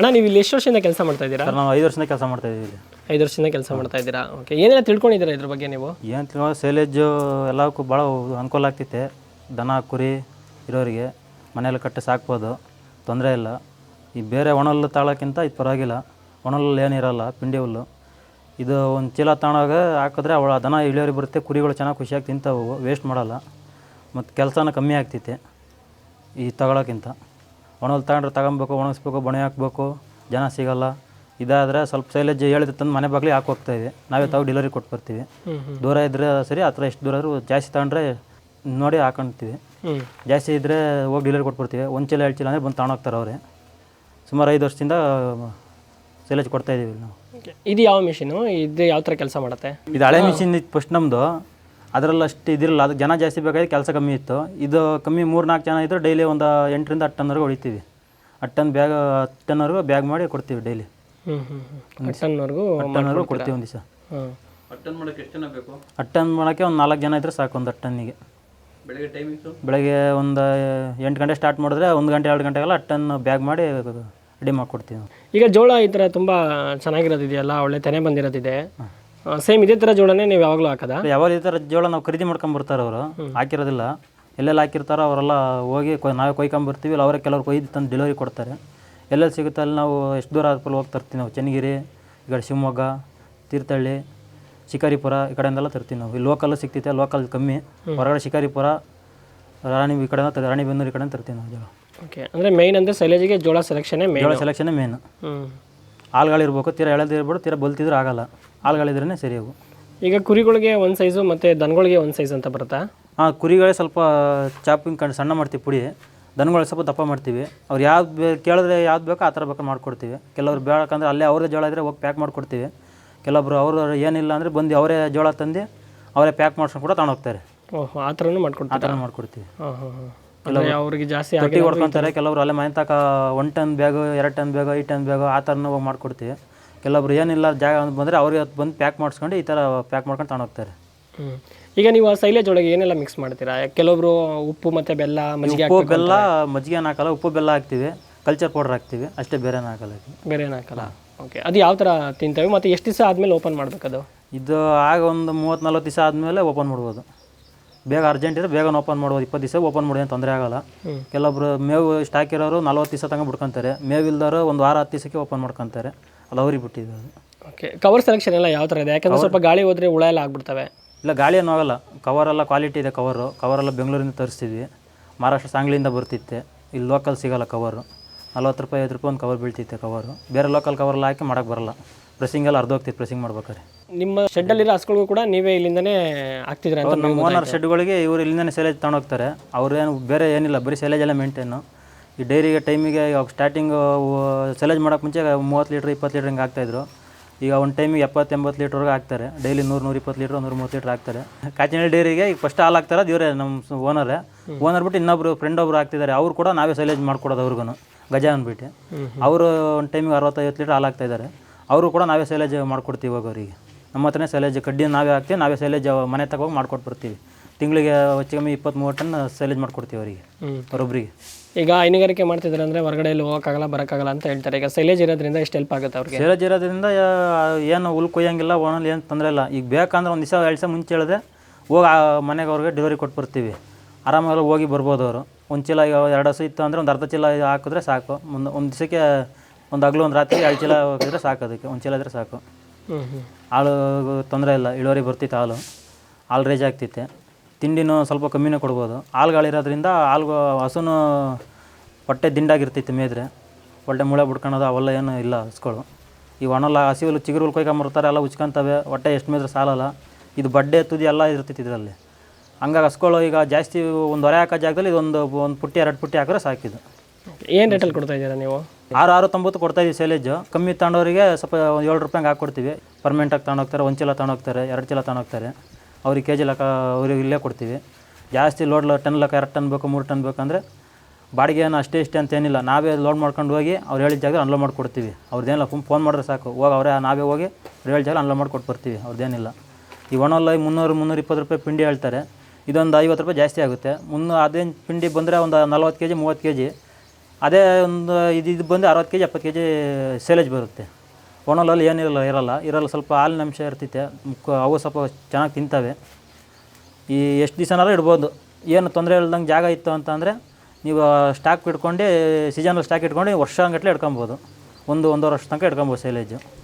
ಅಣ್ಣ ನೀವು ಇಲ್ಲಿ ಎಷ್ಟು ವರ್ಷದಿಂದ ಕೆಲಸ ಮಾಡ್ತಾ ಇದ್ದೀರಾ? ಸರ್ ನಾವು ಐದು ವರ್ಷದಿಂದ ಕೆಲಸ ಮಾಡ್ತಾ ಇದ್ದೀವಿ. ಐದು ವರ್ಷದಿಂದ ಕೆಲಸ ಮಾಡ್ತಾ ಇದ್ದೀರಾ? ಓಕೆ ಏನೆಲ್ಲ ತಿಳ್ಕೊಂಡಿದ್ದೀರಾ ಇದ್ರ ಬಗ್ಗೆ ನೀವು? ಏನು ತಿಳ್ಕೊಂಡು ಸೇಲೇಜು ಎಲ್ಲಕ್ಕೂ ಭಾಳ ಅನುಕೂಲ ಆಗ್ತೈತೆ. ದನ ಕುರಿ ಇರೋರಿಗೆ ಮನೆಯಲ್ಲಿ ಕಟ್ಟಿ ಸಾಕ್ಬೋದು ತೊಂದರೆ ಇಲ್ಲ. ಈ ಬೇರೆ ಒಣಲ್ಲು ತಾಳೋಕ್ಕಿಂತ ಇದು ಪರವಾಗಿಲ್ಲ. ಒಣಲ್ಲು ಏನಿರಲ್ಲ ಪಿಂಡಿ ಹುಲ್ಲು. ಇದು ಒಂದು ಚೀಲ ತಗೊಂಡಾಗ ಹಾಕಿದ್ರೆ ಅವಳ ದನ ಇಳಿಯೋರಿಗೆ ಬರುತ್ತೆ ಕುರಿಗಳು ಚೆನ್ನಾಗಿ ಖುಷಿಯಾಗಿ ತಿಂತಾವು ವೇಸ್ಟ್ ಮಾಡಲ್ಲ. ಮತ್ತು ಕೆಲಸನ ಕಮ್ಮಿ ಆಗ್ತೈತೆ ಈ ತಗೊಳಕ್ಕಿಂತ. ಒಣಹುಲ್ಲು ತಗೊಂಡ್ರೆ ತಗೊಬೇಕು ಒಣಗಿಸ್ಬೇಕು ಬಣೆ ಹಾಕ್ಬೇಕು ಜನ ಸಿಗಲ್ಲ. ಇದಾದರೆ ಸ್ವಲ್ಪ ಸೈಲೇಜ್ ಹೇಳಿದ್ರೆ ತಂದು ಮನೆ ಬಾಗಿಲಿಗೆ ಹಾಕಿ ಇದೆ. ನಾವೇ ತಾವು ಡೆಲಿವರಿ ಕೊಟ್ಟು ಬರ್ತೀವಿ. ದೂರ ಇದ್ದರೆ ಸರಿ ಹತ್ರ ಎಷ್ಟು ದೂರ ಆದರೂ ಜಾಸ್ತಿ ತಗೊಂಡ್ರೆ ನೋಡಿ ಹಾಕೊಂತೀವಿ ಜಾಸ್ತಿ ಇದ್ದರೆ ಹೋಗಿ ಡೆಲಿವರಿ ಬರ್ತೀವಿ. ಒಂದು ಚೀಲ ಎರಡು ಚೀಲ ಅಂದರೆ ಬಂದು ತಗೊಂಡೋಗ್ತಾರೆ ಅವರೇ. ಸುಮಾರು ಐದು ವರ್ಷದಿಂದ ಸೈಲೇಜ್ ಕೊಡ್ತಾ ಇದೀವಿ ನಾವು. ಇದು ಯಾವ ಮಿಷಿನು ಇದು ಯಾವ ಥರ ಕೆಲಸ ಮಾಡುತ್ತೆ? ಇದು ಹಳೆ ಮಿಷಿನ್ ಇತ್ತು ಫಸ್ಟ್ ನಮ್ಮದು ಅದರಲ್ಲಿ ಅಷ್ಟು ಇದಿರಲ್ಲ ಅದು ಜನ ಜಾಸ್ತಿ ಬೇಕಾದ್ರೆ ಕೆಲಸ ಕಮ್ಮಿ ಇತ್ತು. ಇದು ಕಮ್ಮಿ ಮೂರು ನಾಲ್ಕು ಜನ ಇದ್ದರೆ ಡೈಲಿ ಒಂದು ಎಂಟರಿಂದ ಹತ್ತು ಟನ್ವರೆಗೂ ಹೊಡಿತೀವಿ. ಹತ್ತು ಟನ್ ಬ್ಯಾಗ್ ಹತ್ತು ಟನ್ವರೆಗೂ ಬ್ಯಾಗ್ ಮಾಡಿ ಕೊಡ್ತೀವಿ ಡೈಲಿ. ಹ್ಞೂ ಹ್ಞೂ ಹ್ಞೂ ಟನ್ವರೆಗೂ ಟನ್ವರೆಗೂ ಕೊಡ್ತೀವಿ ಒಂದು ದಿವಸ. ಹಾಂ ಹತ್ತು ಟನ್ ಮಾಡೋಕ್ಕೆ ಎಷ್ಟು ಜನ ಬೇಕು? ಹತ್ತು ಟನ್ ಒಂದು ನಾಲ್ಕು ಜನ ಇದ್ದರೆ ಸಾಕು ಒಂದು ಹತ್ತು ಟನ್ನಿಗೆ ಬೆಳಗ್ಗೆ ಒಂದು ಎಂಟು ಗಂಟೆ ಸ್ಟಾರ್ಟ್ ಮಾಡಿದ್ರೆ ಒಂದು ಗಂಟೆ ಎರಡು ಗಂಟೆಗೆಲ್ಲ ಹತ್ತು ಟನ್ ಬ್ಯಾಗ್ ಮಾಡಿ ರೆಡಿ ಮಾಡಿಕೊಡ್ತೀವಿ ಈಗ ಜೋಳ ಈ ಥರ ತುಂಬ ಚೆನ್ನಾಗಿರೋದಿದೆಯಲ್ಲ ಒಳ್ಳೆ ತೆನೆ ಬಂದಿರೋದಿದೆ. ಸೇಮ್ ಇದೇ ಥರ ಜೋಳನೇ ನೀವು ಯಾವಾಗಲೂ ಹಾಕದ? ಯಾವಾಗ ಈ ಥರ ಜೋಳ ನಾವು ಖರೀದಿ ಮಾಡ್ಕೊಂಬರ್ತಾರೆ ಅವರು. ಹಾಕಿರೋದಿಲ್ಲ. ಎಲ್ಲೆಲ್ಲಿ ಹಾಕಿರ್ತಾರೋ ಅವರೆಲ್ಲ ಹೋಗಿ ಕೊಯ್ ನಾವೇ ಕೊಯ್ಕೊಂಬರ್ತೀವಿ ಇಲ್ಲ ಅವರೇ ಕೆಲವರು ಕೊಯ್ದು ತಂದು ಡೆಲಿವರಿ ಕೊಡ್ತಾರೆ. ಎಲ್ಲೆಲ್ಲಿ ಸಿಗುತ್ತೆ ಅಲ್ಲಿ ನಾವು ಎಷ್ಟು ದೂರ ಆದ್ಮೇಲೆ ಹೋಗಿ ತರ್ತೀವಿ ನಾವು. ಚೆನ್ನಗಿರಿ ಈ ಕಡೆ ಶಿವಮೊಗ್ಗ ತೀರ್ಥಹಳ್ಳಿ ಶಿಕಾರಿಪುರ ಈ ಕಡೆಯಿಂದೆಲ್ಲ ತರ್ತೀವಿ ನಾವು. ಇಲ್ಲಿ ಲೋಕಲ್ ಸಿಗ್ತೈತೆ ಲೋಕಲ್ ಕಮ್ಮಿ. ಹೊರಗಡೆ ಶಿಕಾರಿಪುರ ರಾಣಿ ಈ ಕಡೆ ರಾಣಿಬೆನ್ನೂರು ಈ ಕಡೆ ತರ್ತೀವಿ ನಾವು ಜೋಳ ಓಕೆ ಅಂದರೆ ಮೇಯ್ನ್ ಅಂದರೆ ಸೈಲೇಜಿಗೆ ಜೋಳ ಸೆಲೆಕ್ಷನೇ ಮೇನ್ ಜೋಳ ಸೆಲೆಕ್ಷನೇ ಮೇನು ಹ್ಞೂ ಹಾಲ್ಗಳಿರ್ಬೇಕು ತೀರಾ ಎಳೆದಿರ್ಬೋದು ತೀರಾ ಬಲ್ತಿದ್ರೆ ಆಗಲ್ಲ. ಹಾಲ್ಗಳಿದ್ರೇ ಸರಿ ಅವು ಈಗ ಕುರಿಗಳಿಗೆ ಒಂದು ಸೈಜು ಮತ್ತು ದನಗಳಿಗೆ ಒಂದು ಸೈಜ್ ಅಂತ ಬರುತ್ತಾ? ಹಾಂ ಕುರಿಗಳೇ ಸ್ವಲ್ಪ ಚಾಪಿಂಗ್ ಕಂಡು ಸಣ್ಣ ಮಾಡ್ತೀವಿ ಪುಡಿ. ದನಗಳು ಸ್ವಲ್ಪ ದಪ್ಪ ಮಾಡ್ತೀವಿ. ಅವ್ರು ಯಾವ್ದು ಬೇ ಕೇಳಿದ್ರೆ ಯಾವ್ದು ಬೇಕೋ ಆ ಥರ ಬೇಕಾದ್ರೆ ಮಾಡಿಕೊಡ್ತೀವಿ. ಕೆಲವ್ರು ಬೇಕಂದ್ರೆ ಅಲ್ಲೇ ಅವ್ರದೇ ಜೋಳ ಇದ್ದರೆ ಹೋಗಿ ಪ್ಯಾಕ್ ಮಾಡಿಕೊಡ್ತೀವಿ. ಕೆಲವೊಬ್ರು ಅವರು ಏನಿಲ್ಲ ಅಂದರೆ ಬಂದು ಅವರೇ ಜೋಳ ತಂದು ಅವರೇ ಪ್ಯಾಕ್ ಮಾಡ್ಸ್ಕೊಂಡು ಕೂಡ ತಗೊಂಡೋಗ್ತಾರೆ ಓಹ್ ಆ ಥರನೂ ಆ ಮಾಡ್ಕೊಡ್ತಾರೆ ಥರ ಮಾಡ್ಕೊಡ್ತೀವಿ. ಹಾಂ ಹಾಂ ಹಾಂ. ಅಂದರೆ ಅವ್ರಿಗೆ ಜಾಸ್ತಿ ತೊಟ್ಟಿ ಹೊಡ್ಕೊತಾರೆ ಕೆಲವರು ಅಲ್ಲೇ ಮನೆ ತಾಕ ಒನ್ ಟನ್ ಬ್ಯಾಗು ಎರಡು ಟನ್ ಬ್ಯಾಗು ಐದು ಟನ್ ಬ್ಯಾಗು ಆ ಥರನೂ ಹೋಗಿ ಮಾಡ್ಕೊಡ್ತೀವಿ. ಕೆಲವೊಬ್ರು ಏನಿಲ್ಲ ಜಾಗ ಅಂತ ಬಂದರೆ ಅವ್ರಿಗೆ ಅದು ಬಂದು ಪ್ಯಾಕ್ ಮಾಡಿಸ್ಕೊಂಡು ಈ ಥರ ಪ್ಯಾಕ್ ಮಾಡ್ಕೊಂಡು ತಗೊಂಡೋಗ್ತಾರೆ ಈಗ ನೀವು ಆ ಸೈಲೇಜ್ ಒಳಗೆ ಏನೆಲ್ಲ ಮಿಕ್ಸ್ ಮಾಡ್ತೀರಾ? ಕೆಲವೊಬ್ರು ಉಪ್ಪು ಮತ್ತು ಬೆಲ್ಲ ಮಜ್ಜಿಗೆ ಉಪ್ಪು ಬೆಲ್ಲ ಮಜ್ಜಿಗೆ ಏನು ಹಾಕಲ್ಲ ಉಪ್ಪು ಬೆಲ್ಲ ಹಾಕ್ತೀವಿ. ಕಲ್ಚರ್ ಪೌಡರ್ ಹಾಕ್ತೀವಿ. ಅಷ್ಟೇ ಬೇರೆ ಹಾಕಲ್ಲ. ಬೇರೆ ಏನು ಹಾಕಲ್ಲ? ಓಕೆ ಅದು ಯಾವ ಥರ ತಿಂತೇವೆ? ಮತ್ತು ಎಷ್ಟು ದಿವಸ ಆದಮೇಲೆ ಓಪನ್ ಮಾಡಬೇಕದು? ಇದು ಆಗ ಒಂದು ಮೂವತ್ತು ನಲ್ವತ್ತು ದಿವಸ ಆದಮೇಲೆ ಓಪನ್ ಮಾಡ್ಬೋದು. ಬೇಗ ಅರ್ಜೆಂಟ್ ಇದ್ರೆ ಬೇಗ ಓಪನ್ ಮಾಡ್ಬೋದು. ಇಪ್ಪತ್ತು ದಿವಸ ಓಪನ್ ಮಾಡಿ ಏನು ತೊಂದರೆ ಆಗಲ್ಲ. ಕೆಲವೊಬ್ರು ಮೇವು ಸ್ಟಾಕ್ ಇರೋರು ನಲ್ವತ್ತು ದಿವಸ ತಂಗ ಬಿಡ್ಕೊತಾರೆ ಮೇವು ಇಲ್ದವರು ಒಂದು ವಾರ ಹತ್ತು ದಿವಸಕ್ಕೆ ಓಪನ್ ಮಾಡ್ಕೊತಾರೆ. ಅದು ಬಿಟ್ಟಿದ್ರು ಅದು. ಓಕೆ ಕವರ್ ಸೆಲೆಕ್ಷನ್ ಎಲ್ಲ ಯಾವ ಥರ ಇದೆ? ಯಾಕಂದ್ರೆ ಸ್ವಲ್ಪ ಗಾಳಿ ಹೋದರೆ ಹುಳ ಎಲ್ಲ ಆಗ್ಬಿಡ್ತವೆ. ಇಲ್ಲ ಗಾಳಿ ಏನು ಕವರ್ ಕವರೆಲ್ಲ ಕ್ವಾಲಿಟಿ ಇದೆ ಕವರು ಕವರೆಲ್ಲ ಬೆಂಗಳೂರಿಂದ ತರಿಸ್ತಿದ್ವಿ. ಮಹಾರಾಷ್ಟ್ರ ಸಾಂಗ್ಲಿಂದ ಬರ್ತಿತ್ತೆ. ಇಲ್ಲಿ ಲೋಕಲ್ ಸಿಗಲ್ಲ ಕವರು ನಲ್ವತ್ತು ರೂಪಾಯಿ ಐದು ರೂಪಾಯಿ ಒಂದು ಕವರ್ ಬೀಳ್ತಿತ್ತು ಕವರು ಬೇರೆ ಲೋಕಲ್ ಕವರೆಲ್ಲ ಹಾಕಿ ಮಾಡೋಕ್ಕೆ ಬರಲ್ಲ. ಪ್ರೆಸ್ಸಿಂಗ್ ಎಲ್ಲ ಅರ್ಧೋಗ್ತಿತ್ತು ಪ್ರೆಸ್ಸಿಂಗ್ ಮಾಡ್ಬೇಕಾದ್ರೆ. ನಿಮ್ಮ ಶೆಡ್ಡಲ್ಲಿರೋ ಹಸುಗಳಿಗೂ ಕೂಡ ನೀವೇ ಇಲ್ಲಿಂದನೇ ಹಾಕ್ತಿದ್ರೆ ಅಂತ ನಮ್ಮ ಓನರ್ ಶೆಡ್ಗಳಿಗೆ ಇವರು ಇಲ್ಲಿಂದನೇ ಸೈಲೇಜ್ ತಗೊಂಡೋಗ್ತಾರೆ. ಅವ್ರೇನು ಬೇರೆ ಏನಿಲ್ಲ ಬರೀ ಸೆಲೇಜ್ ಎಲ್ಲ ಮೇಂಟೈನು ಈ ಡೈರಿಗೆ ಟೈಮಿಗೆ ಇವಾಗ ಸ್ಟಾರ್ಟಿಂಗು ಸೆಲೆಜ್ ಮಾಡೋಕೆ ಮುಂಚೆ ಮೂವತ್ತು ಲೀಟ್ರ್ ಇಪ್ಪತ್ತು ಲೀಟ್ರ್ ಹಿಂಗೆ ಹಾಕ್ತಾಯಿದ್ರು. ಈಗ ಒಂದು ಟೈಮಿಗೆ ಎಪ್ಪತ್ತು ಎಂಬತ್ತು ಲೀಟ್ರ್ವರೆಗೆ ಹಾಕ್ತಾರೆ. ಡೈಲಿ ನೂರು ನೂರು ಇಪ್ಪತ್ತು ಲೀಟ್ರ್ ನೂರು ಮೂವತ್ತು ಲೀಟ್ರ್ ಹಾಕ್ತಾರೆ. ಕಾಚಿನಹಳ್ಳಿ ಡೈರಿಗೆ ಈಗ ಫಸ್ಟ್ ಹಾಲು ಹಾಕ್ತಾರೆ ಅದು ಇವರೇ ನಮ್ಮ ಓನರೇ ಓನರ್ ಬಿಟ್ಟು ಇನ್ನೊಬ್ರು ಫ್ರೆಂಡ್ ಒಬ್ರು ಹಾಕ್ತಿದ್ದಾರೆ ಅವ್ರು ಕೂಡ ನಾವೇ ಸೈಲೇಜ್ ಮಾಡ್ಕೊಡೋದು ಅವ್ರಿಗೂ ಗಜ ಅಂದ್ಬಿಟ್ಟು. ಅವರು ಒಂದು ಟೈಮಿಗೆ ಅರವತ್ತೈವತ್ತು ಲೀಟ್ರ್ ಹಾಲು ಹಾಕ್ತಾಯಿದ್ದಾರೆ ಅವರು ಕೂಡ ನಾವೇ ಸೈಲೇಜ್ ಮಾಡ್ಕೊಡ್ತೀವಿ ಇವಾಗ ಅವರಿಗೆ. ನಮ್ಮ ಹತ್ರನೇ ಸೈಲೇಜ್ ಕಡ್ಡಿ ನಾವೇ ಹಾಕ್ತೀವಿ ನಾವೇ ಸೈಲೇಜ್ ಮನೆ ತಗೋಗಿ ಮಾಡ್ಕೊಟ್ಬಿಡ್ತೀವಿ. ತಿಂಗಳಿಗೆ ಹೆಚ್ಚು ಕಮ್ಮಿ ಇಪ್ಪತ್ತ್ಮೂವತ್ತು ಟನ್ ಸೈಲೇಜ್ ಮಾಡ್ಕೊಡ್ತೀವಿ ಅವರಿಗೆ. ಅವರೊಬ್ಬರಿಗೆ ಈಗ ಹೈನುಗಾರಿಕೆ ಮಾಡ್ತಿದ್ದಾರೆ ಅಂದರೆ ಹೊರಗಡೆ ಇಲ್ಲಿ ಹೋಗೋಕ್ಕಾಗಲ್ಲ ಬರೋಕ್ಕಾಗಲ್ಲ ಅಂತ ಹೇಳ್ತಾರೆ. ಈಗ ಸೈಲೇಜ್ ಇರೋದ್ರಿಂದ ಎಷ್ಟು ಹೆಲ್ಪ್ ಆಗುತ್ತೆ ಅವ್ರಿಗೆ. ಸೈಲೇಜ್ ಇರೋದ್ರಿಂದ ಯಾ- ಏನು ಹುಲ್ ಕೊಯ್ಯಂಗಿಲ್ಲ ಒಣಲ್ಲಿ ಏನು ತೊಂದರೆ ಇಲ್ಲ. ಈಗ ಬೇಕಂದ್ರೆ ಒಂದು ದಿವಸ ಎರಡು ದಿವಸ ಮುಂಚೆ ಹೇಳಿದ್ರೆ ಹೋಗಿ ಆ ಮನೆಗೆ ಅವ್ರಿಗೆ ಡೆಲಿವರಿ ಕೊಟ್ಟು ಬರ್ತೀವಿ ಆರಾಮಾಗಿ ಹೋಗಿ ಬರ್ಬೋದು ಅವರು. ಒಂದು ಚೀಲ ಈಗ ಎರಡು ಹಸು ಇತ್ತು ಅಂದರೆ ಒಂದು ಅರ್ಧ ಚೀಲ ಹಾಕಿದ್ರೆ ಸಾಕು. ಒಂದು ಒಂದು ದಿವಸಕ್ಕೆ ಒಂದು ಹಗ್ಲು ಒಂದು ರಾತ್ರಿ ಎರಡು ಚೀಲ ಹಾಕಿದ್ರೆ ಸಾಕು ಅದಕ್ಕೆ. ಒಂದು ಚೀಲ ಇದ್ರೆ ಸಾಕು. ಹ್ಞೂ ಹ್ಞೂ ಹಾಲು ತೊಂದರೆ ಇಲ್ಲ ಇಳುವರಿ ಬರ್ತಿತ್ತು ಹಾಲು. ಹಾಲು ರೇಜ್ ಆಗ್ತಿತ್ತೆ. ತಿಂಡಿನೂ ಸ್ವಲ್ಪ ಕಮ್ಮಿನೇ ಕೊಡ್ಬೋದು. ಹಾಲುಗಳಿರೋದ್ರಿಂದ ಹಾಲು ಹಸುನೂ ಹೊಟ್ಟೆ ದಿಂಡಾಗಿರ್ತೈತೆ ಮೇದ್ರೆ. ಒಳ್ಳೆ ಮುಳೆ ಬಿಟ್ಕೊಳೋದು ಅವೆಲ್ಲ ಏನು ಇಲ್ಲ ಹಸ್ಗಳು. ಈ ಒಣಲ್ಲ ಹಸಿ ಹುಲ್ಲು ಚಿಗುರು ಹುಲ್ ಕೊಯ್ಕೊಂಬರ್ತಾರೆ ಎಲ್ಲ ಉಚ್ಕೊಂತವೆ. ಹೊಟ್ಟೆ ಎಷ್ಟು ಮೇದ್ರೆ ಸಾಲಲ್ಲ. ಇದು ಬಡ್ಡೆ ತುದಿ ಎಲ್ಲ ಇರ್ತೈತೆ ಇದರಲ್ಲಿ. ಹಂಗಾಗಿ ಹಸ್ಗಳು ಈಗ ಜಾಸ್ತಿ ಒಂದು ಹೊರೆ ಹಾಕೋ ಜಾಗದಲ್ಲಿ ಇದೊಂದು ಒಂದು ಪುಟ್ಟಿ ಎರಡು ಪುಟ್ಟಿ ಹಾಕಿದ್ರೆ ಸಾಕಿದು ಏನು ರೇಟಲ್ಲಿ ಕೊಡ್ತಾ ಇದ್ದೀರಾ ನೀವು? ಆರು ಆರು ತೊಂಬತ್ತು ಕೊಡ್ತಾ ಇದೀವಿ ಸೇಲೇಜು ಕಮ್ಮಿ ತಗೊಂಡೋರಿಗೆ ಸ್ವಲ್ಪ ಒಂದು ಏಳು ರೂಪಾಯಿಗೆ ಹಾಕ್ಕೊಡ್ತೀವಿ. ಪರ್ಮೆಂಟಾಗಿ ತಗೊಂಡೋಗ್ತಾರೆ ಒಂದು ಚೀಲ ತಗೊಂಡೋಗ್ತಾರೆ ಎರಡು ಚೀಲ ತಗೊಂಡೋಗ್ತಾರೆ. ಅವ್ರಿಗೆ ಕೆ ಜಿ ಲೆಕ್ಕ ಅವ್ರಿಗೆ ಇಲ್ಲೇ ಕೊಡ್ತೀವಿ. ಜಾಸ್ತಿ ಲೋಡ್ ಟನ್ ಲೆಕ್ಕ ಎರಡು ಟನ್ ಬೇಕು, ಮೂರು ಟನ್ ಬೇಕಂದರೆ ಏನು ಅಷ್ಟೇ ಇಷ್ಟೇ ಅಂತ ಏನಿಲ್ಲ. ನಾವೇ ಲೋಡ್ ಮಾಡ್ಕೊಂಡು ಹೋಗಿ ಅವ್ರು ಹೇಳಿದ ಜಾಗ ಅನ್ಲೋಡ್ ಮಾಡಿಕೊಡ್ತೀವಿ. ಅವ್ರದ್ದೇನಿಲ್ಲ ಫೋನ್ ಮಾಡಿದ್ರೆ ಸಾಕು. ಹೋಗಿ ಅವರೇ ನಾವೇ ಹೋಗಿ ಅವ್ರು ಹೇಳಿದ ಜಾಗ ಅನ್ಲೋಡ್ ಮಾಡಿಕೊಟ್ಟು ಬರ್ತೀವಿ. ಅವ್ರದ್ದೇನಿಲ್ಲ ಈ ಒಣಲ್ಲ ಮುನ್ನೂರು ಮುನ್ನೂರು ಇಪ್ಪತ್ತು ರೂಪಾಯಿ ಪಿಂಡಿ ಹೇಳ್ತಾರೆ. ಇದೊಂದು ಐವತ್ತು ರೂಪಾಯಿ ಜಾಸ್ತಿ ಆಗುತ್ತೆ. ಮುನ್ನೂ ಅದೇನು ಪಿಂಡಿ ಬಂದರೆ ಒಂದು ನಲ್ವತ್ತು ಕೆ ಜಿ, ಮೂವತ್ತು ಕೆ ಜಿ. ಅದೇ ಒಂದು ಇದು ಇದು ಬಂದು ಅರವತ್ತು ಕೆ ಜಿ, ಎಪ್ಪತ್ತು ಕೆ ಜಿ ಸೇಲೇಜ್ ಬರುತ್ತೆ. ಒಣಲಲ್ಲಿ ಏನಿರಲ್ಲ, ಇರಲ್ಲ. ಇರಲ್ಲ, ಸ್ವಲ್ಪ ಹಾಲಿನ ಅಂಶ ಇರ್ತೈತೆ. ಅವು ಸ್ವಲ್ಪ ಚೆನ್ನಾಗಿ ತಿಂತವೆ. ಈ ಎಷ್ಟು ದಿವಸನಾದ್ರೂ ಇಡ್ಬೋದು. ಏನು ತೊಂದರೆ ಇಲ್ದಂಗೆ ಜಾಗ ಇತ್ತು ಅಂತಂದರೆ ನೀವು ಸ್ಟಾಕ್ ಇಟ್ಕೊಂಡು, ಸೀಸನಲ್ ಸ್ಟಾಕ್ ಇಟ್ಕೊಂಡು ವರ್ಷ ಗಟ್ಟಲೆ ಇಟ್ಕೊಬೋದು. ಒಂದು, ಒಂದೂವರೆ ವರ್ಷ ತನಕ ಇಟ್ಕೊಬೋದು ಸೈಲೇಜು.